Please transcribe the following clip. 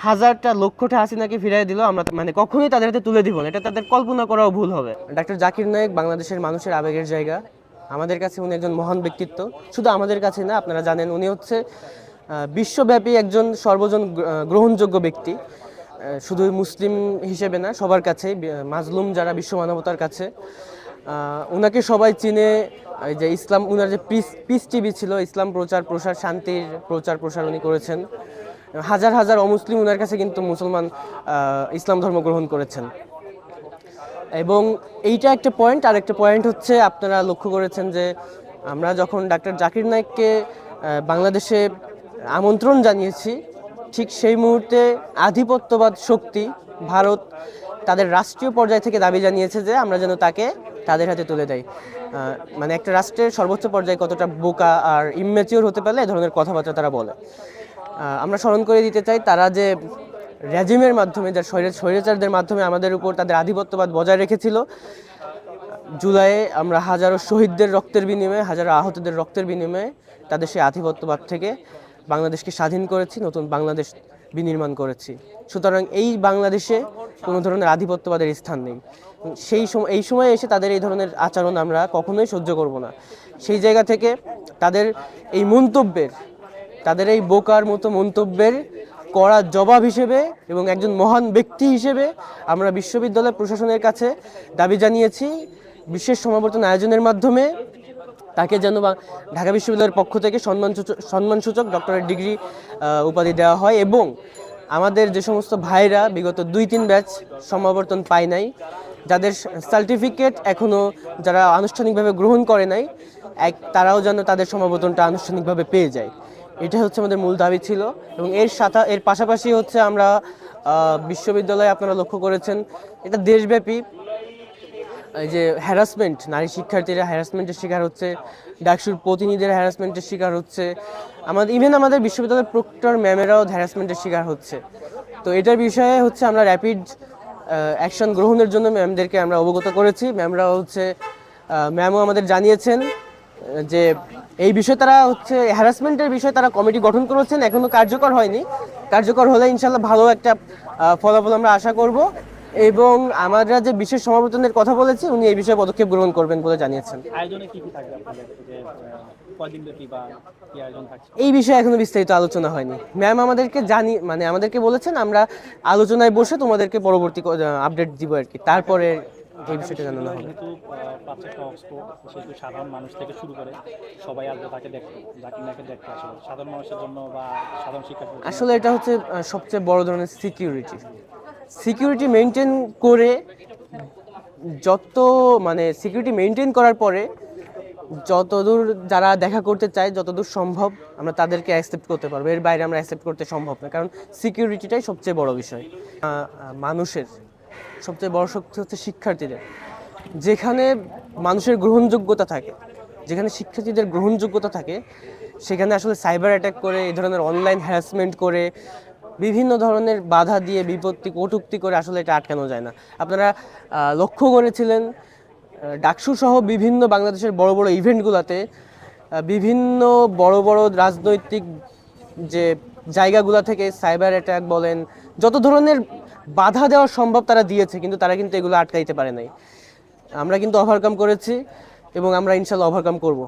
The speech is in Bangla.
হাজারটা লক্ষটা হাসিনাকে ফিরিয়ে দিল, আমরা মানে কখনোই তাদের হাতে তুলে দিব না, এটা তাদের কল্পনা করাও ভুল হবে। ডাক্তার জাকির নায়েক বাংলাদেশের মানুষের আবেগের জায়গা। আমাদের কাছে উনি একজন মহান ব্যক্তিত্ব। শুধু আমাদের কাছে না, আপনারা জানেন উনি হচ্ছে বিশ্বব্যাপী একজন সর্বজন গ্রহণযোগ্য ব্যক্তি। শুধু মুসলিম হিসেবে না, সবার কাছেই বি- মাজলুম যারা বিশ্ব মানবতার কাছে। ওনাকে সবাই চিনে যে ইসলাম, উনার যে পিস পিস টিভি ছিল, ইসলাম প্রচার প্রসার শান্তির প্রচার প্রসার উনি করেছেন। হাজার হাজার অমুসলিম ওনার কাছে কিন্তু মুসলমান ইসলাম ধর্ম গ্রহণ করেছেন। এবং এইটা একটা পয়েন্ট আর একটা পয়েন্ট হচ্ছে আপনারা লক্ষ্য করেছেন যে আমরা যখন ডাক্তার জাকির নায়েককে বাংলাদেশে আমন্ত্রণ জানিয়েছি, ঠিক সেই মুহূর্তে আধিপত্যবাদ শক্তি ভারত তাদের রাষ্ট্রীয় পর্যায় থেকে দাবি জানিয়েছে যে আমরা যেন তাকে তাদের হাতে তুলে দেয় মানে একটা রাষ্ট্রের সর্বোচ্চ পর্যায়ে কতটা বোকা আর ইম্যাচিওর হতে পারলে এ ধরনের কথাবার্তা তারা বলে। আমরা স্মরণ করে দিতে চাই, তারা যে রেজিমের মাধ্যমে যার স্বৈরা- স্বৈরাচারদের মাধ্যমে আমাদের উপর তাদের আধিপত্যবাদ বজায় রেখেছিল। জুলাইয়ে আমরা হাজারো শহীদদের রক্তের বিনিময়ে, হাজারো আহতদের রক্তের বিনিময়ে তাদের সেই আধিপত্যবাদ থেকে বাংলাদেশকে স্বাধীন করেছি, নতুন বাংলাদেশ বিনির্মাণ করেছি। সুতরাং এই বাংলাদেশে কোনো ধরনের আধিপত্যবাদের স্থান নেই। সেই সময় এই সময়ে এসে তাদের এই ধরনের আচরণ আমরা কখনোই সহ্য করব না। সেই জায়গা থেকে তাদের এই মন্তব্যের তাদের এই বোকার মতো মন্তব্যের কড়া জবাব হিসেবে এবং একজন মহান ব্যক্তি হিসেবে আমরা বিশ্ববিদ্যালয় প্রশাসনের কাছে দাবি জানিয়েছি, বিশেষ সমাবর্তন আয়োজনের মাধ্যমে। তাকে যেন ঢাকা বিশ্ববিদ্যালয়ের পক্ষ থেকে সম্মান সম্মানসূচক ডক্টরেট ডিগ্রি উপাধি দেওয়া হয় এবং আমাদের যে সমস্ত ভাইরা বিগত দুই তিন ব্যাচ সমাবর্তন পায় নাই, যাদের সার্টিফিকেট এখনও যারা আনুষ্ঠানিকভাবে গ্রহণ করে নাই, এক, তারাও যেন তাদের সমাবর্তনটা আনুষ্ঠানিকভাবে পেয়ে যায়। এটা হচ্ছে আমাদের মূল দাবি ছিল এবং এর সাথে এর পাশাপাশি হচ্ছে আমরা বিশ্ববিদ্যালয়ে আপনারা লক্ষ্য করেছেন, এটা দেশব্যাপী, এই যে হ্যারাসমেন্ট নারী শিক্ষার্থীরা হ্যারাসমেন্টের শিকার হচ্ছে, ডাকসুর প্রতিনিধিরা হ্যারাসমেন্টের শিকার হচ্ছে, আমাদের ইভেন আমাদের বিশ্ববিদ্যালয়ের প্রক্টর ম্যামেরাও হ্যারাসমেন্টের শিকার হচ্ছে। তো এটার বিষয়ে হচ্ছে আমরা র্যাপিড অ্যাকশন গ্রহণের জন্য ম্যামদেরকে আমরা অবগত করেছি। ম্যামরাও হচ্ছে ম্যামও আমাদের জানিয়েছেন যে এই বিষয়ে তারা হচ্ছে হ্যারাসমেন্টের বিষয়ে তারা কমিটি গঠন করেছেন এখনও কার্যকর হয়নি। কার্যকর হলে ইনশাল্লাহ ভালো একটা ফলাফল আমরা আশা করব। এবং আমরা যে বিশেষ সমাবর্তনের কথা বলেছি উনি এই বিষয়ে পদক্ষেপ গ্রহণ করবেন বলে জানিয়েছেন। এই বিষয়ে এখনও বিস্তারিত আলোচনা হয়নি। ম্যাম আমাদেরকে জানি মানে আমাদেরকে বলেছেন আমরা আলোচনায় বসে তোমাদেরকে পরবর্তী আপডেট দিব আর কি। তারপরে জানানো হবে। সেহেতু সাধারণ মানুষ থেকে শুরু করে সবাই আসবে তাকে দেখতে দেখতে আসলে সাধারণ মানুষের জন্য বা সাধারণ শিক্ষার্থীদের জন্য আসলে এটা হচ্ছে সবচেয়ে বড় ধরনের সিকিউরিটি সিকিউরিটি মেনটেন করে যত মানে সিকিউরিটি মেনটেন করার পরে যতদূর যারা দেখা করতে চায় যতদূর সম্ভব আমরা তাদেরকে অ্যাকসেপ্ট করতে পারব। এর বাইরে আমরা অ্যাকসেপ্ট করতে সম্ভব না কারণ সিকিউরিটিটাই সবচেয়ে বড় বিষয়। মানুষের সবচেয়ে বড় শক্তি হচ্ছে শিক্ষার্থীদের। যেখানে মানুষের গ্রহণযোগ্যতা থাকে, যেখানে শিক্ষার্থীদের গ্রহণযোগ্যতা থাকে, সেখানে আসলে সাইবার অ্যাটাক করে, এই ধরনের অনলাইন হ্যারাসমেন্ট করে, বিভিন্ন ধরনের বাধা দিয়ে, বিপত্তি, কটুক্তি করে আসলে এটা আটকানো যায় না। আপনারা লক্ষ্য করেছিলেন ডাকসু সহ বিভিন্ন বাংলাদেশের বড় বড় ইভেন্টগুলোতে বিভিন্ন বড় বড় রাজনৈতিক যে জায়গাগুলো থেকে সাইবার অ্যাটাক বলেন, যত ধরনের বাধা দেওয়া সম্ভব তারা দিয়েছে, কিন্তু তারা কিন্তু এগুলো আটকাইতে পারে নাই। আমরা কিন্তু ওভারকাম করেছি এবং আমরা ইনশাল্লাহ ওভারকাম করব।